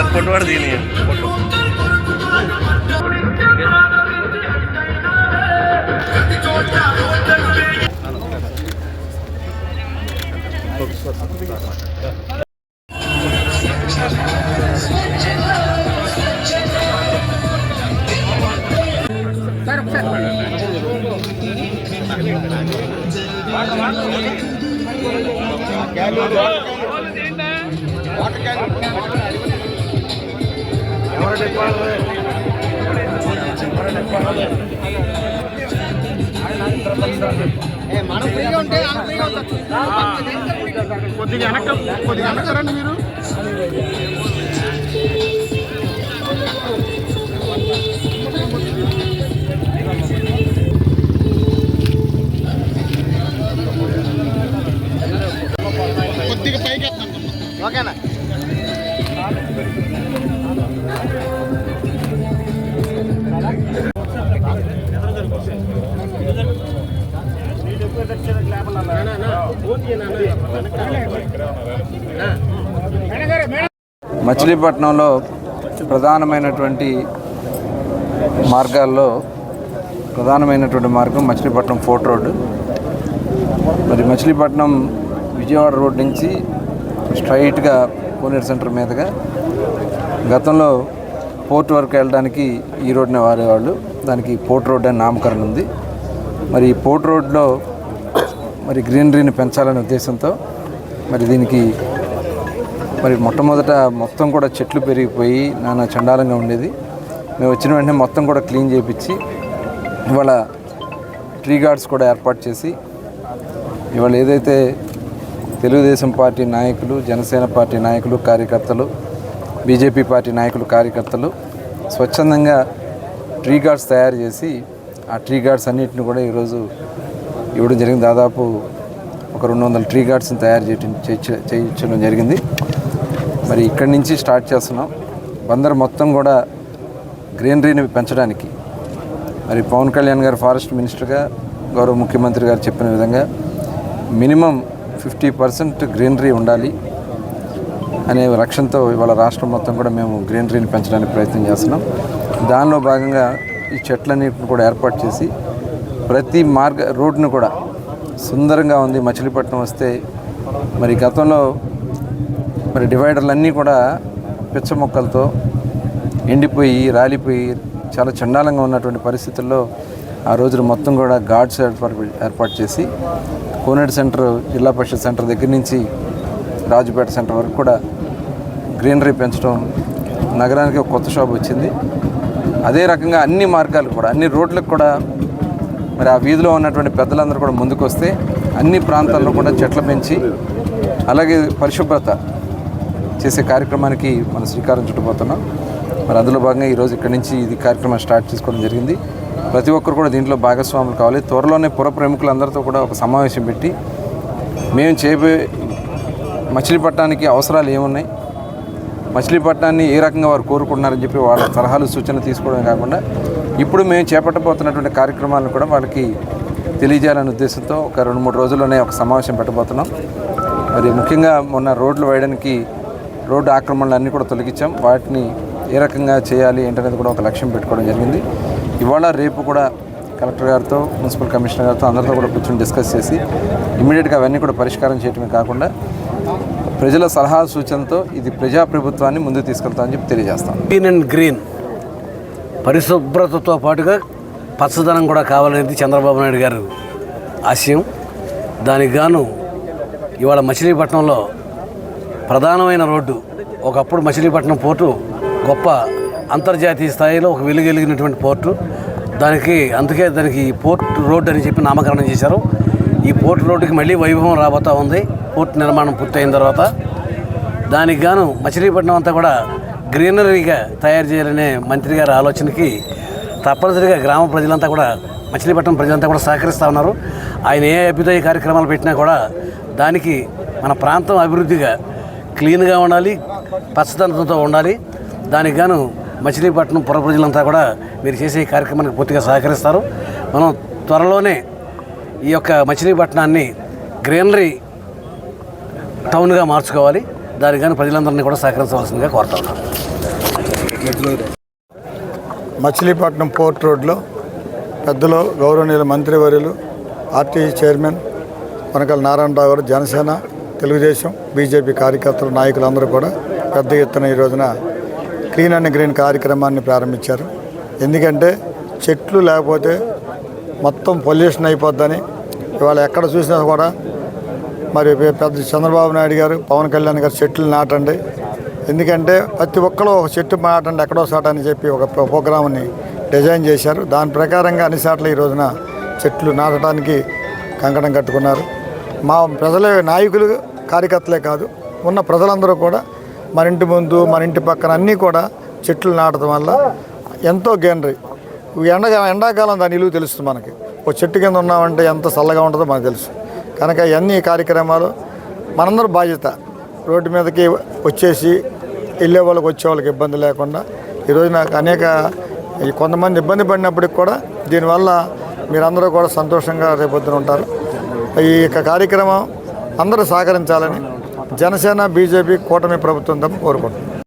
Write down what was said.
dan Ponorogo ini. Kalau dia, kalau dia, kalau dia, kalau dia, kalau dia, kalau కొద్దిగా వెనక కొద్దిగా వెనకరండి మీరు. మచిలీపట్నంలో ప్రధానమైనటువంటి మార్గాల్లో ప్రధానమైనటువంటి మార్గం మచిలీపట్నం ఫోర్ట్ రోడ్డు మరి మచిలీపట్నం విజయవాడ రోడ్ నుంచి స్ట్రైట్గా కోనేరు సెంటర్ మీదుగా గతంలో పోర్ట్ వరకు వెళ్ళడానికి ఈ రోడ్ని వాడేవాళ్ళు. దానికి పోర్ట్ రోడ్ అని నామకరణం ఉంది. మరి ఈ పోర్ట్ రోడ్లో మరి గ్రీనరీని పెంచాలనే ఉద్దేశంతో మరి దీనికి మరి మొట్టమొదట మొత్తం కూడా చెట్లు పెరిగిపోయి నానా చండాలంగా ఉండేది. మేము వచ్చిన వెంటనే మొత్తం కూడా క్లీన్ చేయించి ఇవాళ ట్రీ గార్డ్స్ కూడా ఏర్పాటు చేసి ఇవాళ ఏదైతే తెలుగుదేశం పార్టీ నాయకులు జనసేన పార్టీ నాయకులు కార్యకర్తలు బీజేపీ పార్టీ నాయకులు కార్యకర్తలు స్వచ్ఛందంగా ట్రీ గార్డ్స్ తయారు చేసి ఆ ట్రీ గార్డ్స్ అన్నిటిని కూడా ఈరోజు ఇవ్వడం జరిగింది. దాదాపు ఒక రెండు వందల ట్రీ గార్డ్స్ని తయారు చేయటం చేయించడం జరిగింది. మరి ఇక్కడి నుంచి స్టార్ట్ చేస్తున్నాం. బందర్ మొత్తం కూడా గ్రీనరీని పెంచడానికి. మరి పవన్ కళ్యాణ్ గారు ఫారెస్ట్ మినిస్టర్గా గౌరవ ముఖ్యమంత్రి గారు చెప్పిన విధంగా మినిమం ఫిఫ్టీ పర్సెంట్ గ్రీనరీ ఉండాలి అనే లక్ష్యంతో ఇవాళ రాష్ట్రం మొత్తం కూడా మేము గ్రీనరీని పెంచడానికి ప్రయత్నం చేస్తున్నాం. దానిలో భాగంగా ఈ చెట్లన్నిటిని కూడా ఏర్పాటు చేసి ప్రతి మార్గ రోడ్డును కూడా సుందరంగా ఉంది. మచిలీపట్నం వస్తే మరి గతంలో మరి డివైడర్లు అన్నీ కూడా పిచ్చ మొక్కలతో ఎండిపోయి రాలిపోయి చాలా చండాలంగా ఉన్నటువంటి పరిస్థితుల్లో ఆ రోజున మొత్తం కూడా గార్డ్స్ ఏర్పాటు ఏర్పాటు చేసి కోనేటి సెంటర్ జిల్లా పరిషత్ సెంటర్ దగ్గర నుంచి రాజుపేట సెంటర్ వరకు కూడా గ్రీనరీ పెంచడం నగరానికి ఒక కొత్త షాప్ వచ్చింది. అదే రకంగా అన్ని మార్గాలు కూడా అన్ని రోడ్లకు కూడా మరి ఆ వీధిలో ఉన్నటువంటి పెద్దలందరూ కూడా ముందుకు వస్తే అన్ని ప్రాంతాల్లో కూడా చెట్లు పెంచి అలాగే పరిశుభ్రత చేసే కార్యక్రమానికి మనం శ్రీకారం చుట్టుపోతున్నాం. మరి అందులో భాగంగా ఈరోజు ఇక్కడి నుంచి ఇది కార్యక్రమం స్టార్ట్ చేసుకోవడం జరిగింది. ప్రతి ఒక్కరు కూడా దీంట్లో భాగస్వాములు కావాలి. త్వరలోనే పుర ప్రముఖులందరితో కూడా ఒక సమావేశం పెట్టి మేము చేయబోయే మచిలీపట్నానికి అవసరాలు ఏమున్నాయి? మచిలీపట్నాన్ని ఏ రకంగా వారు కోరుకుంటున్నారని చెప్పి వాళ్ళ సలహాలు సూచనలు తీసుకోవడమే కాకుండా ఇప్పుడు మేము చేపట్టబోతున్నటువంటి కార్యక్రమాలను కూడా వాళ్ళకి తెలియజేయాలనే ఉద్దేశంతో ఒక రెండు మూడు రోజుల్లోనే ఒక సమావేశం పెట్టబోతున్నాం. మరి ముఖ్యంగా మొన్న రోడ్లు వేయడానికి రోడ్డు ఆక్రమణలు అన్నీ కూడా తొలగించాం. వాటిని ఏ రకంగా చేయాలి ఏంటనేది కూడా ఒక లక్ష్యం పెట్టుకోవడం జరిగింది. ఇవాళ రేపు కూడా కలెక్టర్ గారితో మున్సిపల్ కమిషనర్ గారితో అందరితో కూడా కూర్చొని డిస్కస్ చేసి ఇమీడియట్గా అవన్నీ కూడా పరిష్కారం చేయడమే కాకుండా ప్రజల సలహా సూచనతో ఇది ప్రజాప్రభుత్వాన్ని ముందుకు తీసుకెళ్తామని చెప్పి తెలియజేస్తాం. గ్రీన్ అండ్ గ్రీన్ పరిశుభ్రతతో పాటుగా పచ్చదనం కూడా కావాలనేది చంద్రబాబు నాయుడు గారు ఆశయం. దానికి గాను ఇవాళ మచిలీపట్నంలో ప్రధానమైన రోడ్డు ఒకప్పుడు మచిలీపట్నం పోర్టు గొప్ప అంతర్జాతీయ స్థాయిలో ఒక వెలుగెలిగినటువంటి పోర్టు. దానికి అందుకే దానికి పోర్ట్ రోడ్ అని చెప్పి నామకరణం చేశారు. ఈ పోర్ట్ రోడ్డుకి మళ్ళీ వైభవం రాబోతూ ఉంది. పోర్ట్ నిర్మాణం పూర్తయిన తర్వాత దానికి గాను మచిలీపట్నం అంతా కూడా గ్రీనరీగా తయారు చేయాలనే మంత్రి గారి ఆలోచనకి తప్పనిసరిగా గ్రామ ప్రజలంతా కూడా మచిలీపట్నం ప్రజలంతా కూడా సహకరిస్తూ ఉన్నారు. ఆయన ఏ అభ్యుదయ కార్యక్రమాలు పెట్టినా కూడా దానికి మన ప్రాంతం అభివృద్ధిగా క్లీన్గా ఉండాలి పచ్చదనంతో ఉండాలి. దానికి గాను మచిలీపట్నం పుర ప్రజలంతా కూడా మీరు చేసే కార్యక్రమానికి పూర్తిగా సహకరిస్తారు. మనం త్వరలోనే ఈ యొక్క మచిలీపట్నాన్ని గ్రీనరీ టౌన్గా మార్చుకోవాలి. దానికి కానీ ప్రజలందరినీ కూడా సహకరించవలసిందిగా కోరుతా ఉన్నాను మచిలీపట్నం పోర్ట్ రోడ్లో పెద్దలో గౌరవనీయుల మంత్రివర్యులు ఆర్టీసీ చైర్మన్ వనకల నారాయణరావు గారు జనసేన తెలుగుదేశం బీజేపీ కార్యకర్తలు నాయకులందరూ కూడా పెద్ద ఎత్తున ఈ రోజున క్లీన్ అండ్ గ్రీన్ కార్యక్రమాన్ని ప్రారంభించారు. ఎందుకంటే చెట్లు లేకపోతే మొత్తం పొల్యూషన్ అయిపోద్దని ఇవాళ ఎక్కడ చూసినా కూడా మరి పెద్ద చంద్రబాబు నాయుడు గారు పవన్ కళ్యాణ్ గారు చెట్లు నాటండి. ఎందుకంటే ప్రతి ఒక్కరు ఒక చెట్టు మాటండి ఎక్కడో సాట అని చెప్పి ఒక ప్రోగ్రామ్ని డిజైన్ చేశారు. దాని ప్రకారంగా అన్ని సార్లు ఈ రోజున చెట్లు నాటడానికి కంకణం కట్టుకున్నారు. మా ప్రజలే నాయకులు కార్యకర్తలే కాదు ఉన్న ప్రజలందరూ కూడా మన ఇంటి ముందు మన ఇంటి పక్కన అన్నీ కూడా చెట్లు నాటడం వల్ల ఎంతో గ్రీనరీ ఎండగా ఎండాకాలం దాని నిలువ తెలుస్తుంది మనకి. ఒక చెట్టు కింద ఉన్నామంటే ఎంత చల్లగా ఉంటుందో మనకు తెలుసు. కనుక ఇవన్నీ కార్యక్రమాలు మనందరూ బాధ్యత. రోడ్డు మీదకి వచ్చేసి వెళ్ళే వాళ్ళకి వచ్చే వాళ్ళకి ఇబ్బంది లేకుండా ఈరోజు నాకు అనేక ఈ కొంతమంది ఇబ్బంది పడినప్పటికి కూడా దీనివల్ల మీరందరూ కూడా సంతోషంగా రేపొద్దున ఉంటారు. ఈ యొక్క కార్యక్రమం అందరూ సహకరించాలని జనసేన బీజేపీ కూటమి ప్రభుత్వం తప్ప కోరుకుంటున్నాను